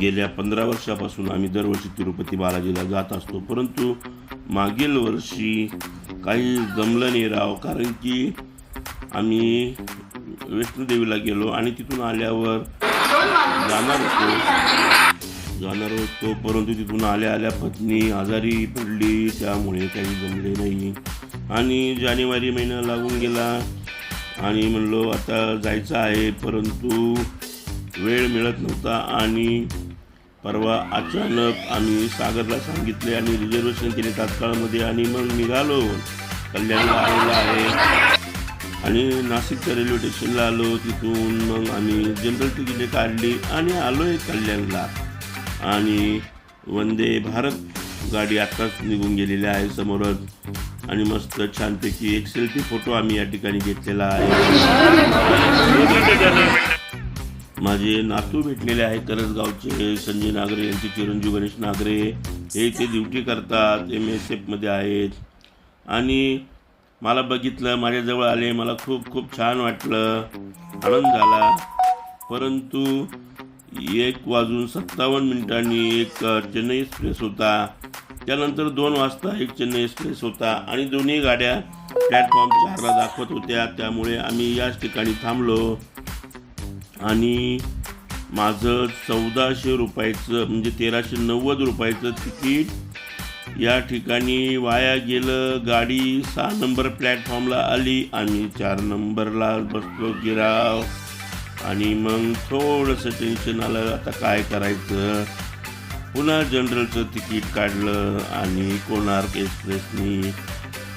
गेल्या पंधरा वर्षापासून आम्ही दरवर्षी तिरुपती बालाजीला जात असतो. परंतु मागील वर्षी काही जमलं नाही राव कारण की आम्ही वैष्णोदेवीला गेलो आणि तिथून आल्यावर जाणार होतो. जाणार होतो परंतु तिथून आल्या आल्या पत्नी आजारी पडली त्यामुळे काही जमले नाही. आणि जानेवारी महिना लागून गेला आणि म्हणलो आता जायचं आहे परंतु वेळ मिळत नव्हता आणि परवा अचानक आम्ही सागरला सांगितले आणि रिझर्वेशन केले तात्काळमध्ये आणि मग निघालो. कल्याणला आलेलो आहे. आणि नाशिकच्या रेल्वे स्टेशनला आलो. तिथून मग आम्ही जनरल तिकिटे काढली आणि आलो आहे कल्याणला. आणि वंदे भारत गाडी आत्ताच निघून गेलेली आहे समोरच. आणि मस्त छानपैकी एक सेल्फी फोटो आम्ही या ठिकाणी घेतलेला आहे. माझे नातू भेटलेले आहेत करसगावचे संजय नागरे यांचे चिरंजीव गणेश नागरे. हे ते ड्युटी करतात एम एस एफमध्ये आहेत. आणि मला बघितलं माझ्याजवळ आले मला खूप खूप छान वाटलं. आनंद झाला. परंतु एक वाजून सत्तावन्न मिनिटांनी एक चेन्नई एक्सप्रेस होता. त्यानंतर दोन वाजता एक चेन्नई एक्सप्रेस होता. आणि दोन्ही गाड्या प्लॅटफॉर्म चारला दाखवत होत्या. त्यामुळे आम्ही याच ठिकाणी थांबलो. आणि माझं चौदाशे रुपयाचं म्हणजे तेराशे नव्वद रुपयाचं तिकीट या ठिकाणी वाया गेलं. गाडी सहा नंबर प्लॅटफॉर्मला आली आम्ही चार नंबरला बसलो गिराव. आणि मग थोडंसं टेन्शन आलं आता काय करायचं? पुन्हा जनरलचं तिकीट काढलं आणि कोणार्क एक्सप्रेसनी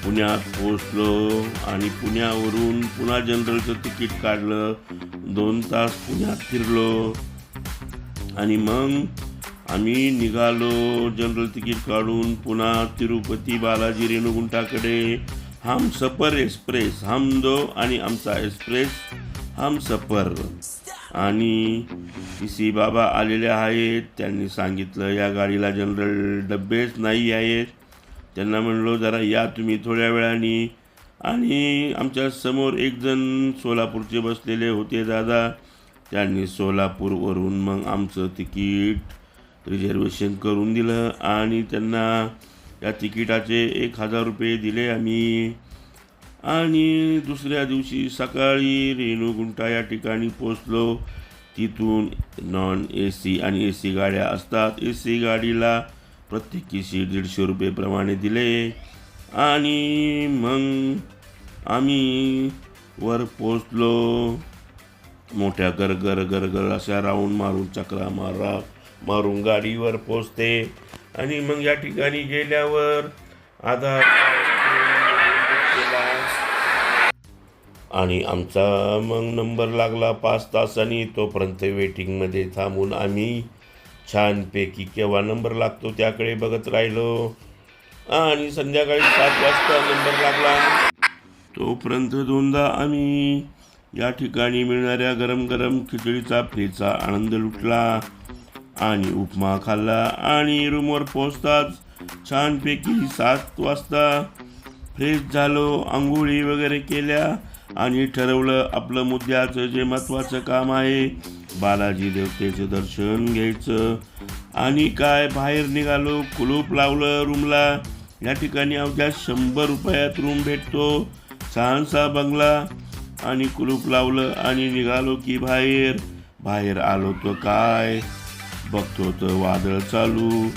पुण्यात पोचलो आणि पुण्यावरून पुन्हा जनरलचं तिकीट काढलं. दोन तास पुण्यात फिरलो. आणि मग आम्ही निघालो जनरल तिकीट काढून पुन्हा तिरुपती बालाजी रेणुगुंटाकडे. हम सफर एक्सप्रेस हम दो आणि आमचा एक्सप्रेस हम सफर. आणि सी बाबा आलेले आहेत. त्यांनी सांगितलं या गाडीला जनरल डब्बेच नाही आहेत. त्यांना म्हणलो जरा या तुम्ही थोड्या वेळाने. आणि आमच्यासमोर एकजण सोलापूरचे बसलेले होते दादा. त्यांनी सोलापूरवरून मग आमचं तिकीट रिझर्वेशन करून दिलं आणि त्यांना या तिकिटाचे एक हजार रुपये दिले आम्ही. आणि दुसऱ्या दिवशी सकाळी रेणुगुंटा या ठिकाणी पोचलो तिथून नॉन ए सी आणि ए सी गाड्या असतात. ए सी गाडीला प्रत्येकी सीट दीडशे रुपयेप्रमाणे दिले. आणि मग आम्ही वर पोचलो मोठ्या गरगर गरगर अशा राऊंड मारून चक्रा मारा मारून गाडीवर पोचते आणि मग या ठिकाणी गेल्यावर आधार आणि आमचा मग नंबर लागला पाच तासांनी. तोपर्यंत वेटिंगमध्ये थांबून आम्ही छानपैकी केव्हा नंबर लागतो त्याकडे बघत राहिलो. आणि संध्याकाळी सात वाजता नंबर लागला. तोपर्यंत दोनदा आम्ही या ठिकाणी मिळणाऱ्या गरम गरम खिचडीचा फ्रीचा आनंद लुटला आणि उपमा खाल्ला आणि रूमवर पोचताच छानपैकी सात वाजता फ्रेश झालो आंघोळी वगैरे केल्या आणि ठरवलं आपलं मुद्द्याचं जे महत्त्वाचं काम आहे बालाजी देवतेचं दर्शन घ्यायचं. आणि काय? बाहेर निघालो कुलूप लावलं रूमला. या ठिकाणी अवघ्या शंभर रुपयात रूम भेटतो. छानसा बंगला. आणि कुलूप लावलं आणि निघालो की बाहेर. बाहेर आलो तर काय? बघतो तर वादळ चालू.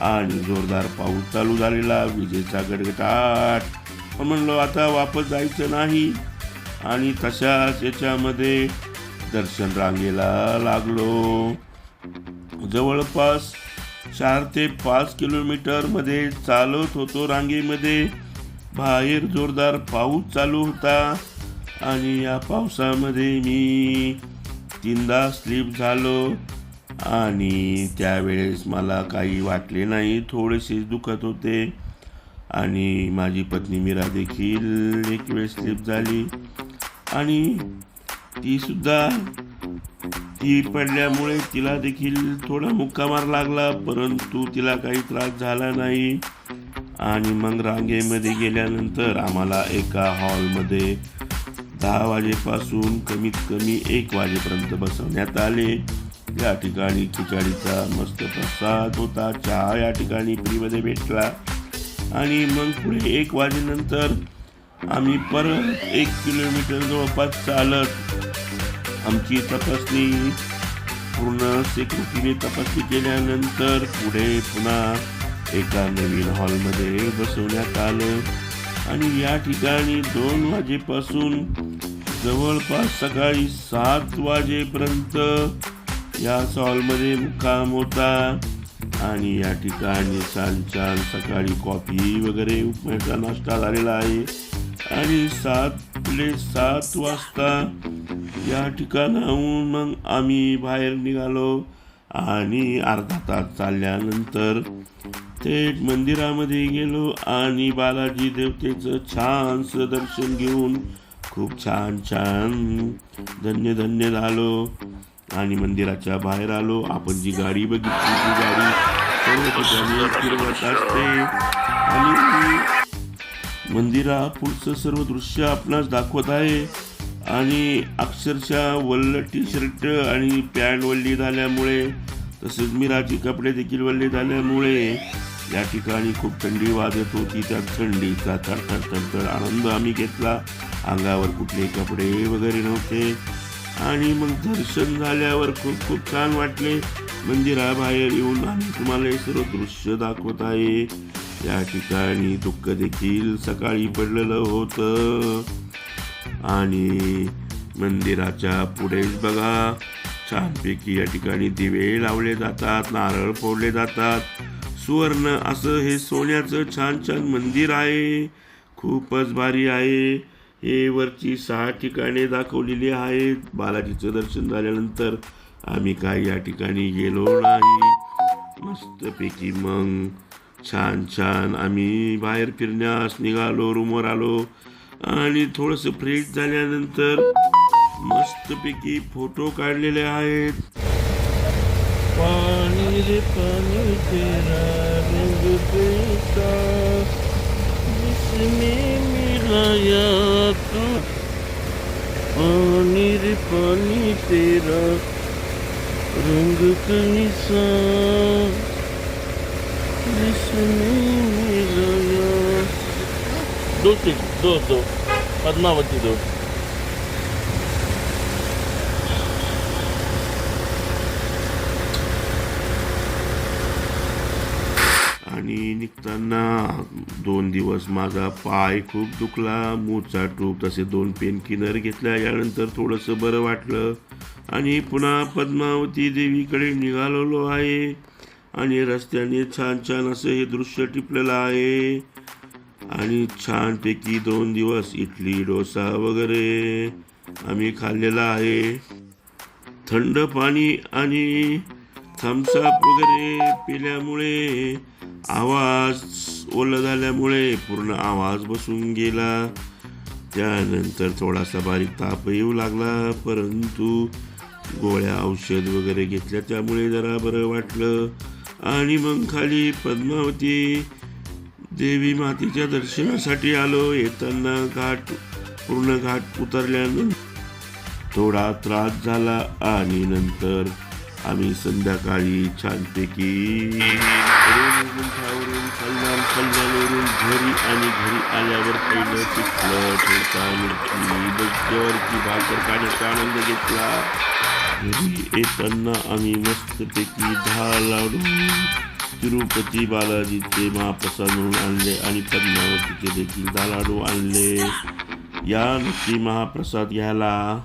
आणि जोरदार पाऊस चालू झालेला. विजेचा गडगडाट. म्हणलो आता वापस जायचं नाही. आणि तशाच याच्यामध्ये दर्शन रांगेला लागलो. जवळपास चार ते पाच किलोमीटरमध्ये चालत होतो रांगेमध्ये. बाहेर जोरदार पाऊस चालू होता आणि या पावसामध्ये मी तीनदा स्लिप झालो आणि त्यावेळेस मला काही वाटले नाही थोडेसे दुखत होते आणि माझी पत्नी मीरा देखील एक वेळ स्लिप झाली. आणि ती सुद्धा ती पडल्यामुळे तिला देखील थोडा मुक्कामार लागला परंतु तिला काही त्रास झाला नाही. आणि मग रांगेमध्ये गेल्यानंतर आम्हाला एका हॉलमध्ये दहा वाजेपासून कमीत कमी एक वाजेपर्यंत बसवण्यात आले. या ठिकाणी खिचडीचा मस्त प्रसाद होता चहा या ठिकाणी फ्रीमध्ये भेटला. आणि मग पुढे एक वाजेनंतर आम्ही परत एक किलोमीटर जवळपास चालत आमची तपासणी पूर्ण सिक्युरिटीने तपासणी केल्यानंतर पुढे पुन्हा एका नवीन हॉलमध्ये बसवण्यात आलं. आणि या ठिकाणी दोन वाजेपासून जवळपास सकाळी सात वाजेपर्यंत या हॉलमध्ये मुक्काम होता. आणि या ठिकाणी छान छान सकाळी कॉफी वगैरे उपमाचा नाश्ता झालेला आहे. आणि सातले म्हणजे सात वाजता या ठिकाणाहून मग आम्ही बाहेर निघालो आणि अर्धा तास चालल्यानंतर थेट मंदिरामध्ये गेलो आणि बालाजी देवतेचं छानसं दर्शन घेऊन खूप छान छान धन्य धन्य झालो आणि मंदिराच्या बाहेर आलो. आपण जी गाडी बघितली ती गाडी सर्व ठिकाणी फिरवत असते. आणि मंदिरा पुढचं सर्व दृश्य आपणास दाखवत आहे. आणि अक्षरशः वल्ल टी शर्ट आणि पॅन्ट वल्ली झाल्यामुळे तसेच मिराची कपडे देखील वल्ले झाल्यामुळे या ठिकाणी खूप थंडी वाजत होती. त्या थंडीचा थरथर थरथर आनंद आम्ही घेतला. अंगावर कुठले कपडे वगैरे नव्हते. आणि मग दर्शन झाल्यावर खूप खूप छान वाटले. मंदिराबाहेर येऊन आम्ही तुम्हाला हे सर्व दृश्य दाखवत आहे. त्या ठिकाणी दुःख देखील सकाळी पडलेलं होतं. आणि मंदिराच्या पुढेच बघा छानपैकी या ठिकाणी दिवे लावले जातात नारळ फोडले जातात. सुवर्ण असं हे सोन्याचं छान छान मंदिर आहे. खूपच भारी आहे. हे वरची सहा ठिकाणे दाखवलेली आहेत. बालाजीचं दर्शन झाल्यानंतर आम्ही काही या ठिकाणी गेलो नाही. मस्तपैकी मग छान छान. आम्ही बाहेर फिरण्यास निघालो रूमवर आलो आणि थोडंसं फ्रेश झाल्यानंतर मस्तपैकी फोटो काढलेले आहेत. पाणी रे पाणी तेरा रंग कैसा जिसमें मिलाया पानी रे पानी तेरा रंग कैसा जिसमें मिलाया दो पद्मावती दो आणि निघताना दोन दिवस माझा पाय खूप दुखला. मूचा टूप तसे दोन पेन किनर घेतल्या. यानंतर थोडंसं बरं वाटलं. आणि पुन्हा पद्मावती देवीकडे निघालेलो आहे. आणि रस्त्याने छान छान असं हे दृश्य टिपलेलं आहे. आणि छानपैकी दोन दिवस इडली डोसा वगैरे आम्ही खाल्लेला आहे. थंड पाणी आणि थम्सअप वगैरे पिल्यामुळे आवाज ओलं झाल्यामुळे पूर्ण आवाज बसून गेला. त्यानंतर थोडासा बारीक ताप येऊ लागला परंतु गोळ्या औषध वगैरे घेतल्या त्यामुळे जरा बरं वाटलं. आणि मग खाली पद्मावती देवी मातेच्या दर्शनासाठी आलो. येताना घाट पूर्ण घाट उतरल्यानंतर थोडा त्रास झाला आणि नंतर आम्ही संध्याकाळी छानपैकी रूम खावरून घरी आणि घरी आल्यावर पहिलं पिकलं ठेवता मिरची डोक्यावरची भाकर खाण्याचा आनंद घेतला. घरी येताना आम्ही मस्तपैकी दहा लाडू तिरुपती बालाजीचे महाप्रसाद म्हणून आणले आणि पद्मावतीचे देखील दहा लाडू आणले. या नक्की महाप्रसाद घ्यायला